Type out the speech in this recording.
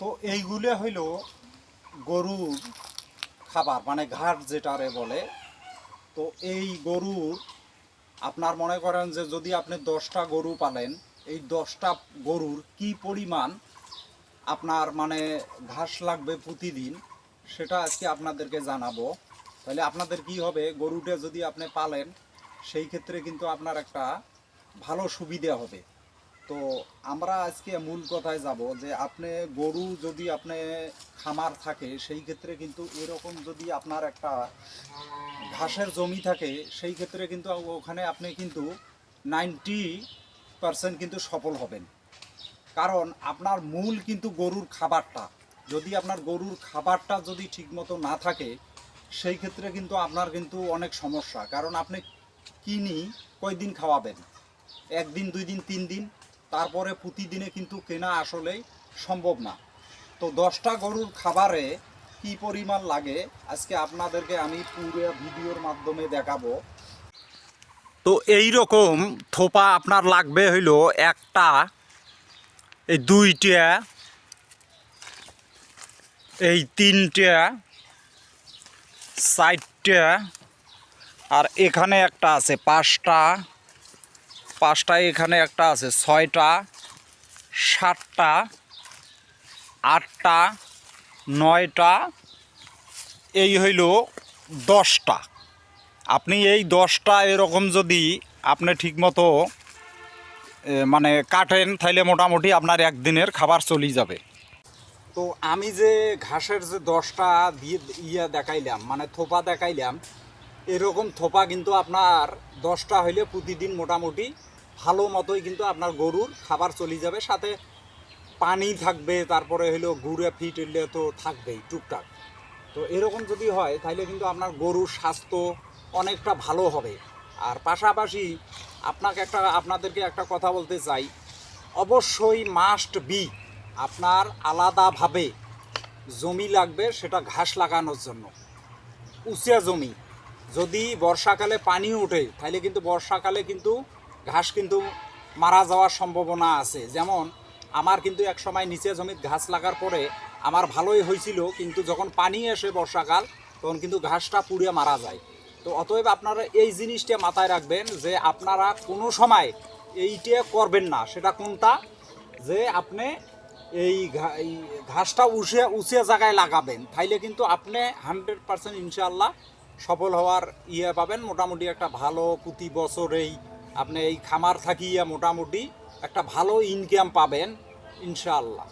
তো এইগুলো হইল গরুর খাবার মানে ঘাট যেটারে বলে। তো এই গরুর আপনার মনে করেন যে যদি আপনি দশটা গরু পালেন, এই দশটা গরুর কি পরিমাণ আপনার মানে ঘাস লাগবে প্রতিদিন, সেটা আজকে আপনাদেরকে জানাব। তাহলে আপনাদের কি হবে, গরুটা যদি আপনি পালেন, সেই ক্ষেত্রে কিন্তু আপনার একটা ভালো সুবিধা হবে। তো আমরা আজকে মূল কথায় যাব যে আপনি গরু যদি আপনি খামার থাকে, সেই ক্ষেত্রে কিন্তু এরকম যদি আপনার একটা ঘাসের জমি থাকে, সেই ক্ষেত্রে কিন্তু ওখানে আপনি কিন্তু নাইনটি পারসেন্ট কিন্তু সফল হবেন। কারণ আপনার মূল কিন্তু গরুর খাবারটা। যদি আপনার গরুর খাবারটা যদি ঠিকমতো না থাকে, সেই ক্ষেত্রে কিন্তু আপনার কিন্তু অনেক সমস্যা। কারণ আপনি কিনি কয়দিন খাওয়াবেন? একদিন, দুই দিন, তিন দিন? তারপরে প্রতিদিনে কিন্তু কেনা আসলেই সম্ভব না। তো দশটা গরুর খাবারে কি পরিমাণ লাগে, আজকে আপনাদেরকে আমি পুরো ভিডিওর মাধ্যমে দেখাবো। তো এই রকম থোপা আপনার লাগবে হইল একটা, এই দুইটা, এই তিনটা, চারটা, আর এখানে একটা আছে পাঁচটা। পাঁচটা এখানে একটা আছে, ছয়টা, সাতটা, আটটা, নয়টা, এই হইল দশটা। আপনি এই দশটা এরকম যদি আপনি ঠিকমতো মানে কাটেন তাহলে মোটামুটি আপনার একদিনের খাবার চলেই যাবে। তো আমি যে ঘাসের যে দশটা দিয়ে, ইয়া দেখাইলাম মানে থোপা দেখাইলাম, এরকম থোপা কিন্তু আপনার দশটা হইলে প্রতিদিন মোটামুটি ভালো মতোই কিন্তু আপনার গরুর খাবার চলে যাবে, সাথে পানি থাকবে, তারপরে হইল গুড়ে ফিট হইলে তো থাকবেই, টুকটাক। তো এরকম যদি হয় তাহলে কিন্তু আপনার গরুর স্বাস্থ্য অনেকটা ভালো হবে। আর পাশাপাশি আপনাকে একটা, আপনাদেরকে একটা কথা বলতে চাই, অবশ্যই মাস্ট বি আপনার আলাদাভাবে জমি লাগবে, সেটা ঘাস লাগানোর জন্য। উঁচিয়া জমি। যদি বর্ষাকালে পানি ওঠে তাহলে কিন্তু বর্ষাকালে কিন্তু ঘাস কিন্তু মারা যাওয়ার সম্ভাবনা আছে। যেমন, আমার কিন্তু এক সময় নিচে জমিতে ঘাস লাগার পরে আমার ভালোই হয়েছিল, কিন্তু যখন পানি আসে বর্ষাকাল, তখন কিন্তু ঘাসটা পুড়ে মারা যায়। তো অতএব আপনারা এই জিনিসটা মাথায় রাখবেন যে আপনারা কোনো সময় এইটা করবেন না। সেটা কোনটা? যে আপনি এই ঘাসটা উঁচে উঁচে জায়গায় লাগাবেন, তাইলে কিন্তু আপনি হান্ড্রেড পার্সেন্ট ইনশাল্লাহ সফল হওয়ার ইয়ে পাবেন। মোটামুটি একটা ভালো প্রতি বছরেই আপনি এই খামার থাকিয়া মোটামুটি একটা ভালো ইনকাম পাবেন ইনশাআল্লাহ।